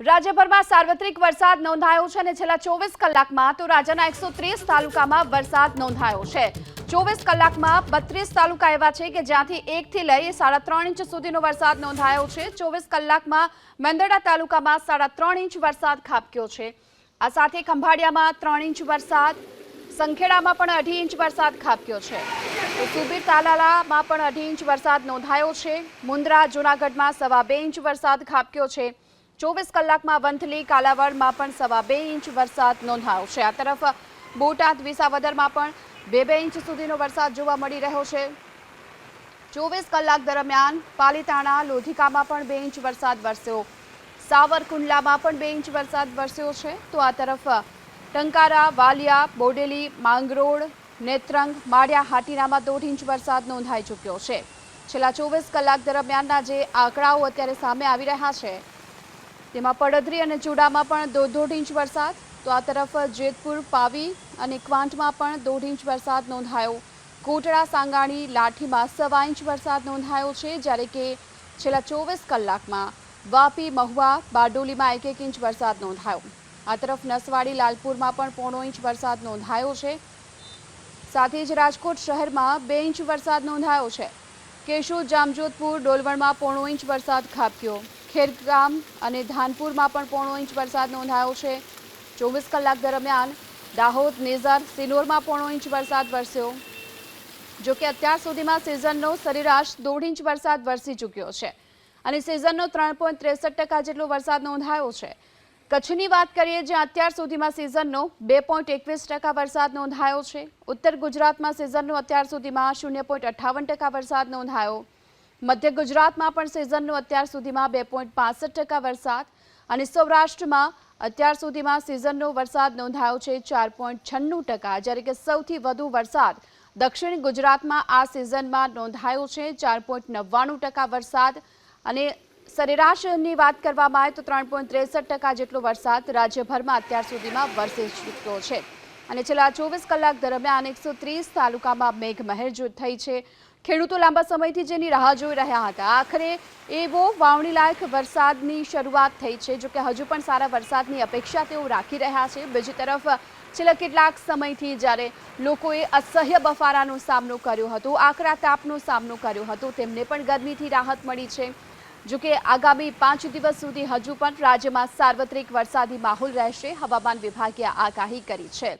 રાજ્યભરમાં સાર્વત્રિક વરસાદ નોંધાયો છે અને છેલ્લા ચોવીસ કલાકમાં તો રાજ્યના એકસો તાલુકામાં વરસાદ નોંધાયો છે. ચોવીસ કલાકમાં બત્રીસ તાલુકા એવા છે કે જ્યાંથી એકથી લઈ સાડા ત્રણ ઇંચ સુધીનો વરસાદ નોંધાયો છે. ચોવીસ કલાકમાં મેંદરડા તાલુકામાં સાડા ત્રણ ઇંચ વરસાદ ખાબક્યો છે. આ સાથે ખંભાળિયામાં ત્રણ ઇંચ વરસાદ, સંખેડામાં પણ અઢી ઇંચ વરસાદ ખાબક્યો છે. સુબીર તાલાલામાં પણ અઢી ઇંચ વરસાદ નોંધાયો છે. મુન્દ્રા, જૂનાગઢમાં સવા બે ઇંચ વરસાદ ખાબક્યો છે. ચોવીસ કલાકમાં વંથલી કાલાવડમાં પણ સવા બે ઇંચ વરસાદ નોંધાયો છે. આ તરફ બોટાદ વિસાવદરમાં પણ બે બે ઇંચ સુધીનો વરસાદ જોવા મળી રહ્યો છે. ચોવીસ કલાક દરમિયાન પાલીતાણા, લોધિકામાં પણ બે ઇંચ વરસાદ વરસ્યો. સાવરકુંડલામાં પણ બે ઇંચ વરસાદ વરસ્યો છે. તો આ તરફ ટંકારા, વાલિયા, બોડેલી, માંગરોળ, નેત્રંગ, માળિયા, હાટીનામાં દોઢ ઇંચ વરસાદ નોંધાઈ ચૂક્યો છે. છેલ્લા ચોવીસ કલાક દરમિયાનના જે આંકડાઓ અત્યારે સામે આવી રહ્યા છે તેમાં પડધરી અને ચૂડામાં પણ દોઢ દોઢ ઇંચ વરસાદ. તો આ તરફ જેતપુર, પાવી અને ક્વાંટમાં પણ દોઢ ઇંચ વરસાદ નોંધાયો. કોટડા સાંગાણી, લાઠીમાં સવા ઇંચ વરસાદ નોંધાયો છે, જ્યારે કે છેલ્લા ચોવીસ કલાકમાં વાપી, મહુવા, બારડોલીમાં એક એક ઇંચ વરસાદ નોંધાયો. આ તરફ નસવાડી, લાલપુરમાં પણ પોણો ઇંચ વરસાદ નોંધાયો છે. સાથે જ રાજકોટ શહેરમાં બે ઇંચ વરસાદ નોંધાયો છે. કેશોદ, જામજોધપુર, ડોલવણમાં પોણો ઇંચ વરસાદ ખાબક્યો. ખેરગામ અને ધાનપુરમાં પણ પોણો ઇંચ વરસાદ નોંધાયો છે. ચોવીસ કલાક દરમિયાન દાહોદ, નેઝર સિનોરમાં પોણો ઇંચ વરસાદ વરસ્યો. જો કે અત્યાર સુધીમાં સિઝનનો સરેરાશ દોઢ ઇંચ વરસાદ વરસી ચૂક્યો છે અને સિઝનનો ત્રણ પોઈન્ટ ત્રેસઠ ટકા જેટલો વરસાદ નોંધાયો છે. કચ્છની વાત કરીએ, જ્યાં અત્યાર સુધીમાં સિઝનનો બે પોઈન્ટ એકવીસ ટકા વરસાદ નોંધાયો છે. ઉત્તર ગુજરાતમાં સિઝનનો અત્યાર સુધીમાં શૂન્ય પોઈન્ટ અઠ્ઠાવન ટકા વરસાદ નોંધાયો. મધ્ય ગુજરાતમાં પણ સિઝનનો અત્યાર સુધીમાં બે પોઈન્ટ પાસઠ ટકા વરસાદ અને સૌરાષ્ટ્રમાં અત્યાર સુધીમાં સિઝનનો વરસાદ નોંધાયો છે ચાર પોઈન્ટ છન્નું ટકા. જ્યારે કે સૌથી વધુ વરસાદ દક્ષિણ ગુજરાતમાં આ સિઝનમાં નોંધાયો છે ચાર પોઈન્ટ નવ્વાણું ટકા વરસાદ. અને સરેરાશની વાત કરવામાં આવે તો ત્રણ પોઈન્ટ ત્રેસઠ ટકા જેટલો વરસાદ રાજ્યભરમાં અત્યાર સુધીમાં વરસી ચૂક્યો છે. અને છેલ્લા ચોવીસ કલાક દરમિયાન એકસો ત્રીસ તાલુકામાં મેઘમહેર જો થઈ છે. ખેડૂતો લાંબા સમયથી જેની રાહ જોઈ રહ્યા હતા. આખરે એવો વાવણી લાયક વરસાદની શરૂઆત થઈ છે, જોકે હજુ પણ સારા વરસાદની અપેક્ષા તેઓ રાખી રહ્યા છે. બીજી તરફ, છેલ્લા કેટલાક સમયથી જ્યારે લોકોએ અસહ્ય બફારાનો સામનો કર્યો હતો, આકરા તાપનો સામનો કર્યો હતો, તેમને પણ ગરમીથી રાહત મળી છે. જો કે આગામી પાંચ દિવસ સુધી હજુ પણ રાજ્યમાં સાર્વત્રિક વરસાદી માહોલ રહેશે. હવામાન વિભાગે આગાહી કરી છે.